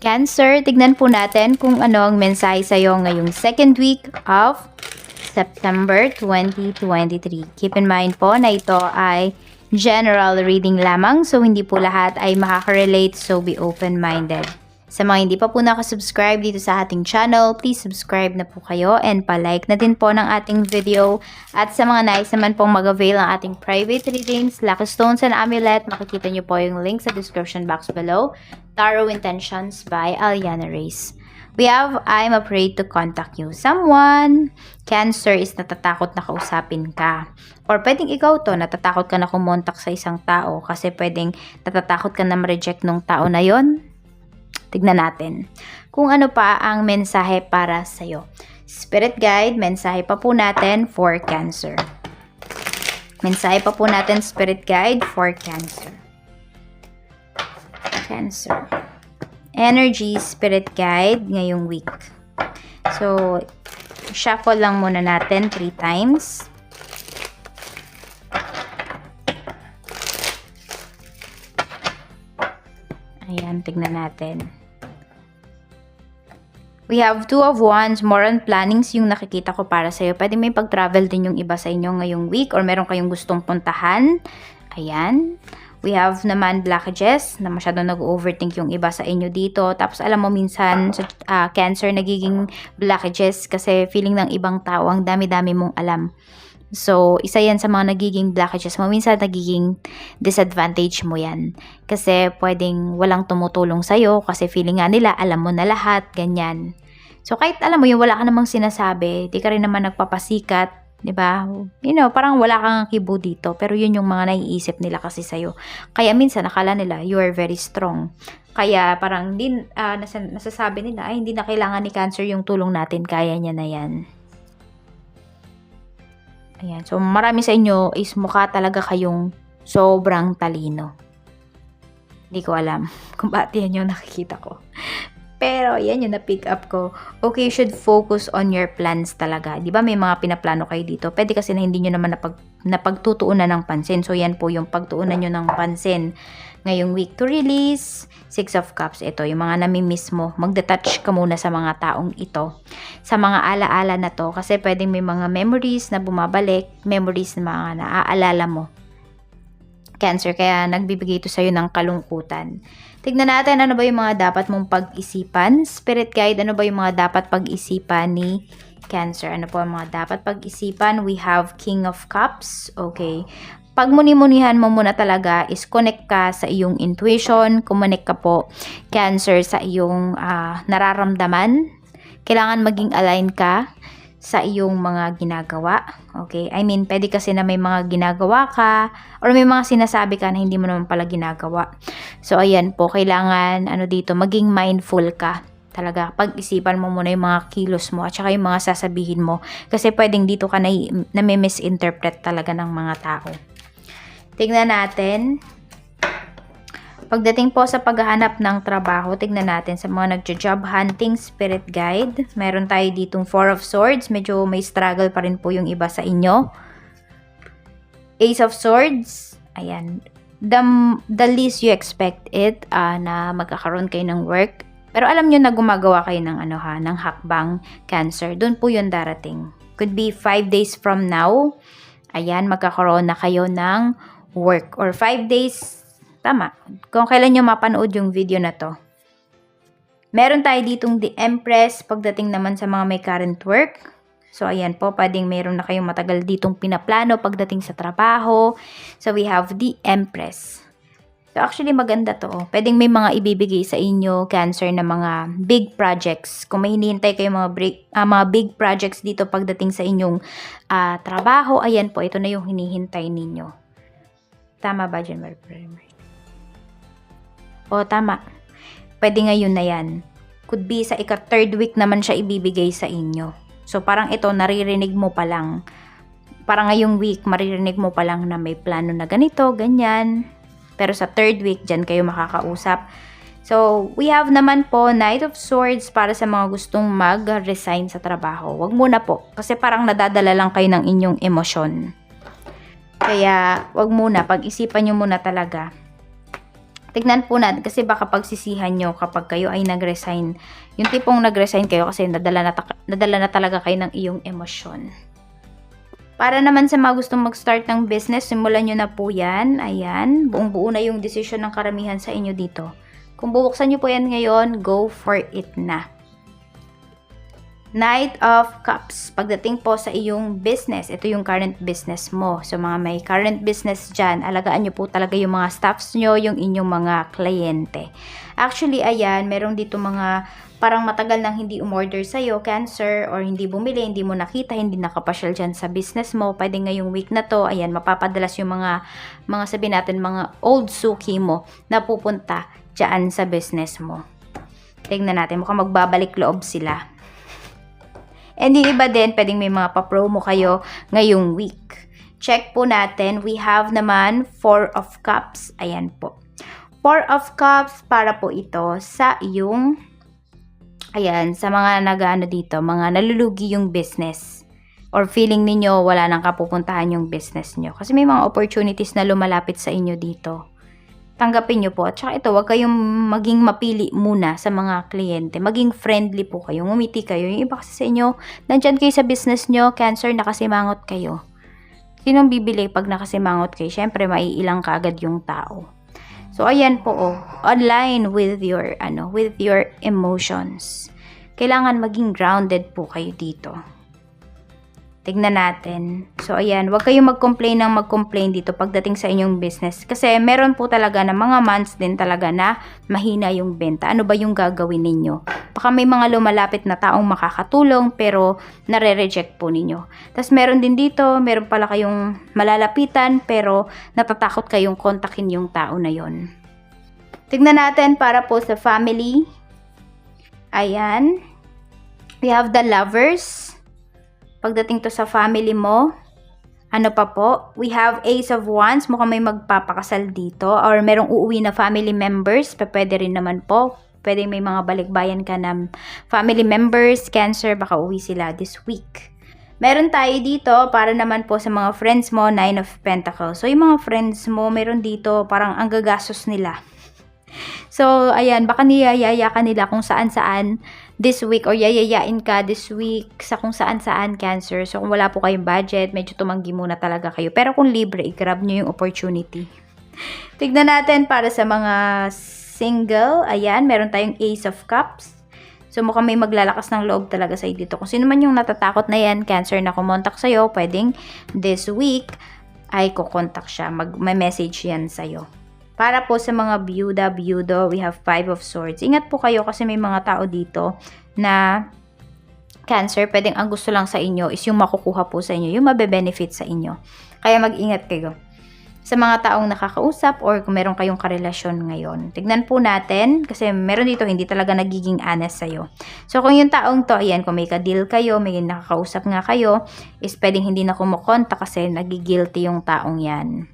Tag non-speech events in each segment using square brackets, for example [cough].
Cancer, tignan po natin kung ano ang mensahe sa'yo ngayong second week of September 2023. Keep in mind po na ito ay general reading lamang so hindi po lahat ay makaka-relate so be open-minded. Sa mga hindi pa po nakasubscribe dito sa ating channel, please subscribe na po kayo and pa-like na din po ng ating video. At sa mga nais naman pong mag-avail ng ating private readings, Lucky Stones and Amulet, makikita nyo po yung link sa description box below. Tarot Intentions by Aliana Reyes. We have, I'm afraid to contact you. Someone, Cancer is natatakot na kausapin ka. Or pwedeng ikaw to, natatakot ka na kumontak sa isang tao kasi pwedeng natatakot ka na ma-reject nung tao na yon. Tignan natin kung ano pa ang mensahe para sa'yo. Spirit Guide, mensahe pa po natin for Cancer. Mensahe pa po natin Spirit Guide for Cancer. Cancer. Energy Spirit Guide ngayong week. So, shuffle lang muna natin 3 times. Ayan, tignan natin. We have two of wands, more on plannings yung nakikita ko para sa'yo. Pwede may pag-travel din yung iba sa inyo ngayong week or meron kayong gustong puntahan. Ayan. We have naman blockages na masyado nag-overthink yung iba sa inyo dito. Tapos alam mo minsan sa uh, cancer nagiging blockages kasi feeling ng ibang tao ang dami-dami mong alam. So, isa yan sa mga nagiging blockages mo. Minsan, nagiging disadvantage mo yan. Kasi, pwedeng walang tumutulong sa'yo kasi feeling nga nila, alam mo na lahat, ganyan. So, kahit alam mo yung wala ka namang sinasabi, di ka rin naman nagpapasikat, di ba? You know, parang wala kang kibo dito. Pero yun yung mga naiisip nila kasi sa'yo. Kaya minsan, nakala nila, you are very strong. Kaya parang din, uh, nas nasasabi nila, ay hindi na kailangan ni cancer yung tulong natin, kaya niya na yan. Ayan. So, marami sa inyo is mukha talaga kayong sobrang talino. Hindi ko alam [laughs] kung ba't yan yung nakikita ko. Pero, yan yung na-pick up ko. Okay, you should focus on your plans talaga. Di ba may mga pinaplano kayo dito? Pwede kasi na hindi nyo naman napag, napagtutuunan ng pansin. So, yan po yung pagtuunan nyo ng pansin ngayong week to release. Six of Cups, ito, yung mga namimiss mo. Magdetouch ka muna sa mga taong ito. Sa mga alaala na to. Kasi pwedeng may mga memories na bumabalik. Memories na mga naaalala mo. Cancer, kaya nagbibigay ito sa'yo ng kalungkutan. Tignan natin ano ba yung mga dapat mong pag-isipan. Spirit guide, ano ba yung mga dapat pag-isipan ni Cancer? Ano po ang mga dapat pag-isipan? We have King of Cups. Okay. Pag muni-munihan mo muna talaga is connect ka sa iyong intuition, connect ka po Cancer sa iyong uh, nararamdaman. Kailangan maging align ka sa iyong mga ginagawa. Okay? I mean, pwede kasi na may mga ginagawa ka or may mga sinasabi ka na hindi mo naman pala ginagawa. So, ayan po, kailangan ano dito, maging mindful ka. Talaga, pag-isipan mo muna yung mga kilos mo at saka yung mga sasabihin mo. Kasi pwedeng dito ka na, na misinterpret talaga ng mga tao. Tingnan natin Pagdating po sa paghahanap ng trabaho, tignan natin sa mga nagjo-job hunting spirit guide. Meron tayo ditong Four of Swords. Medyo may struggle pa rin po yung iba sa inyo. Ace of Swords. Ayan. The, the least you expect it uh, na magkakaroon kayo ng work. Pero alam nyo na gumagawa kayo ng ano ha, ng hakbang cancer. Doon po yun darating. Could be 5 days from now. Ayan, magkakaroon na kayo ng work. Or 5 days Tama. Kung kailan nyo mapanood yung video na to. Meron tayo ditong The Empress pagdating naman sa mga may current work. So, ayan po, pwedeng meron na kayong matagal ditong pinaplano pagdating sa trabaho. So, we have The Empress. So, actually, maganda to. Oh. Pwedeng may mga ibibigay sa inyo, cancer, na mga big projects. Kung may hinihintay kayo mga, break, uh, mga big projects dito pagdating sa inyong uh, trabaho, ayan po, ito na yung hinihintay ninyo. Tama ba dyan, Mary? O, tama. Pwede ngayon na yan. Could be sa ika-third week naman siya ibibigay sa inyo. So, parang ito, naririnig mo pa lang. Parang ngayong week, maririnig mo pa lang na may plano na ganito, ganyan. Pero sa third week, dyan kayo makakausap. So, we have naman po Knight of Swords para sa mga gustong mag-resign sa trabaho. Huwag muna po. Kasi parang nadadala lang kayo ng inyong emosyon. Kaya, wag muna. Pag-isipan nyo muna talaga Tignan po natin kasi baka pagsisihan nyo kapag kayo ay nag-resign. Yung tipong nag-resign kayo kasi nadala na, nadala na talaga kayo ng iyong emosyon. Para naman sa mga gustong mag-start ng business, simulan nyo na po yan. Ayan, buong buo na yung decision ng karamihan sa inyo dito. Kung bubuksan nyo po yan ngayon, go for it na. Knight of Cups. Pagdating po sa iyong business, ito yung current business mo. So mga may current business dyan, alagaan nyo po talaga yung mga staffs nyo, yung inyong mga kliyente. Actually, ayan, meron dito mga parang matagal nang hindi umorder sa'yo, cancer, or hindi bumili, hindi mo nakita, hindi nakapasyal dyan sa business mo. Pwede ngayong week na to, ayan, mapapadalas yung mga, mga sabi natin, mga old suki mo na pupunta dyan sa business mo. Tingnan natin, mukhang magbabalik loob sila. And yung iba din, pwedeng may mga pa-promo kayo ngayong week. Check po natin. We have naman 4 of cups. Ayan po. 4 of cups para po ito sa iyong ayan, sa mga nag-ano dito, mga nalulugi yung business or feeling ninyo wala nang kapupuntahan yung business nyo. Kasi may mga opportunities na lumalapit sa inyo dito tanggapin nyo po. At saka ito, huwag kayong maging mapili muna sa mga kliyente. Maging friendly po kayo. Ngumiti kayo. Yung iba kasi sa inyo, nandyan kayo sa business nyo, cancer, nakasimangot kayo. Sinong bibili pag nakasimangot kayo? Siyempre, maiilang kaagad yung tao. So, ayan po, oh, align with your, ano, with your emotions. Kailangan maging grounded po kayo dito. Tignan natin. So, ayan. Huwag kayong mag-complain ng mag-complain dito pagdating sa inyong business. Kasi meron po talaga na mga months din talaga na mahina yung benta. Ano ba yung gagawin ninyo? Baka may mga lumalapit na taong makakatulong pero nare-reject po ninyo. Tapos meron din dito, meron pala kayong malalapitan pero natatakot kayong kontakin yung tao na yon. Tignan natin para po sa family. Ayan. We have the lovers. Pagdating to sa family mo, ano pa po? We have Ace of Wands. Mukhang may magpapakasal dito. Or merong uuwi na family members. Pwede rin naman po. Pwede may mga balikbayan ka na family members, cancer, baka uwi sila this week. Meron tayo dito para naman po sa mga friends mo, Nine of Pentacles. So, yung mga friends mo, meron dito parang ang gagastos nila. [laughs] So, ayan, baka niyayaya ka nila kung saan-saan this week or yayayain ka this week sa kung saan-saan cancer. So, kung wala po kayong budget, medyo tumanggi muna talaga kayo. Pero kung libre, i-grab nyo yung opportunity. [laughs] Tignan natin para sa mga single. Ayan, meron tayong Ace of Cups. So, mukhang may maglalakas ng loob talaga sa dito. Kung sino man yung natatakot na yan, cancer na kumontak sa'yo, pwedeng this week ay kukontak siya. Mag-message yan sa'yo. Para po sa mga byuda, byudo, we have five of swords. Ingat po kayo kasi may mga tao dito na cancer, pwedeng ang gusto lang sa inyo is yung makukuha po sa inyo, yung mabe-benefit sa inyo. Kaya mag-ingat kayo sa mga taong nakakausap or kung meron kayong karelasyon ngayon. Tignan po natin kasi meron dito hindi talaga nagiging honest sa'yo. So kung yung taong to, ayan, kung may ka-deal kayo, may nakakausap nga kayo, is pwedeng hindi na kumukonta kasi nagigilty yung taong yan.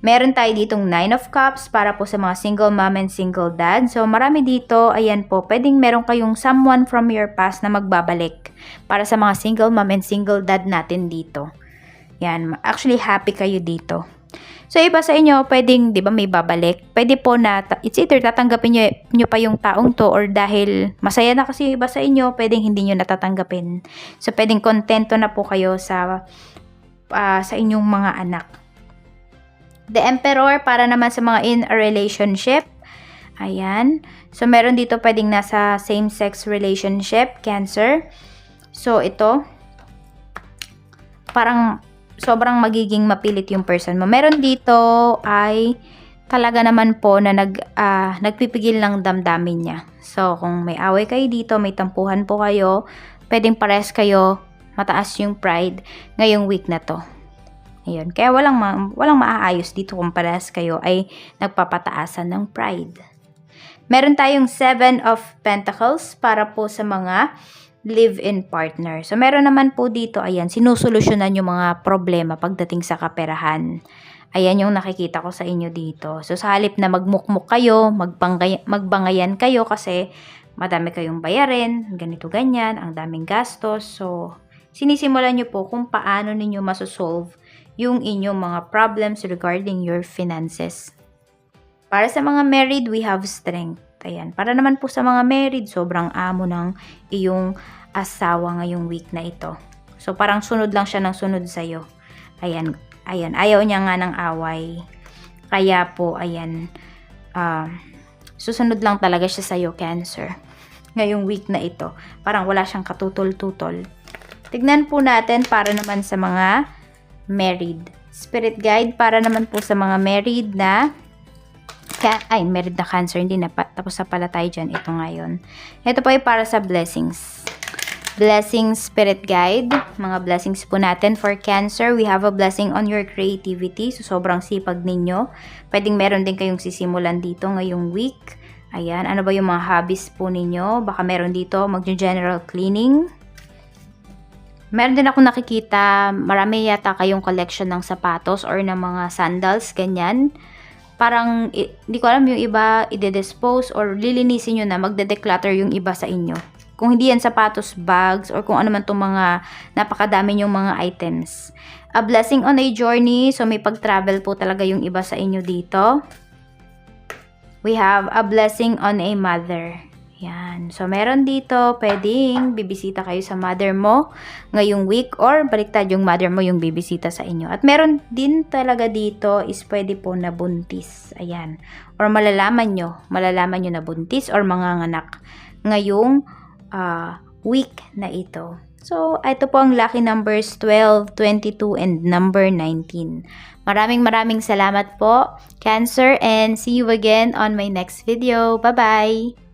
Meron tayo ditong 9 of cups para po sa mga single mom and single dad. So, marami dito, ayan po, pwedeng meron kayong someone from your past na magbabalik para sa mga single mom and single dad natin dito. Yan, actually happy kayo dito. So, iba sa inyo, pwedeng, di ba, may babalik. Pwede po na, it's either tatanggapin nyo, nyo pa yung taong to or dahil masaya na kasi iba sa inyo, pwedeng hindi nyo natatanggapin. So, pwedeng kontento na po kayo sa, uh, sa inyong mga anak. The Emperor para naman sa mga in a relationship. Ayan. So, meron dito pwedeng nasa same-sex relationship, Cancer. So, ito, parang sobrang magiging mapilit yung person mo. Meron dito ay talaga naman po na nag, uh, nagpipigil ng damdamin niya. So, kung may away kayo dito, may tampuhan po kayo, pwedeng pares kayo, mataas yung pride ngayong week na to. Ayun. Kaya walang, ma- walang maaayos dito kung parehas kayo ay nagpapataasan ng pride. Meron tayong Seven of Pentacles para po sa mga live-in partner. So, meron naman po dito, ayan, sinusolusyonan yung mga problema pagdating sa kaperahan. Ayan yung nakikita ko sa inyo dito. So, sa halip na magmukmuk kayo, magbangay, magbangayan kayo kasi madami kayong bayarin, ganito ganyan, ang daming gastos. So, sinisimulan nyo po kung paano ninyo masosolve yung inyong mga problems regarding your finances. Para sa mga married, we have strength. Ayan. Para naman po sa mga married, sobrang amo ng iyong asawa ngayong week na ito. So, parang sunod lang siya ng sunod sa'yo. Ayan. Ayan. Ayaw niya nga ng away. Kaya po, ayan. ah, susunod lang talaga siya sa'yo, Cancer. Ngayong week na ito. Parang wala siyang katutol-tutol. Tignan po natin para naman sa mga married. Spirit guide para naman po sa mga married na Ka- ay, married na cancer. Hindi na. Tapos na pala tayo dyan. Ito ngayon. Ito po ay para sa blessings. Blessings spirit guide. Mga blessings po natin for cancer. We have a blessing on your creativity. So, sobrang sipag ninyo. Pwedeng meron din kayong sisimulan dito ngayong week. Ayan. Ano ba yung mga hobbies po ninyo? Baka meron dito mag-general cleaning. Meron din ako nakikita, marami yata kayong collection ng sapatos or ng mga sandals, ganyan parang hindi ko alam yung iba ide-dispose or lilinisin nyo na magde-declutter yung iba sa inyo. Kung hindi yan sapatos, bags, or kung ano man itong mga napakadami yung mga items. A blessing on a journey. So, may pag-travel po talaga yung iba sa inyo dito. We have a blessing on a mother. Yan. So, meron dito, pwedeng bibisita kayo sa mother mo ngayong week or baliktad yung mother mo yung bibisita sa inyo. At meron din talaga dito is pwede po na buntis. Ayan. Or malalaman nyo, malalaman nyo na buntis or manganganak ngayong ah, week na ito. So, ito po ang lucky numbers 12, 22, and number 19. Maraming maraming salamat po, Cancer, and see you again on my next video. Bye-bye!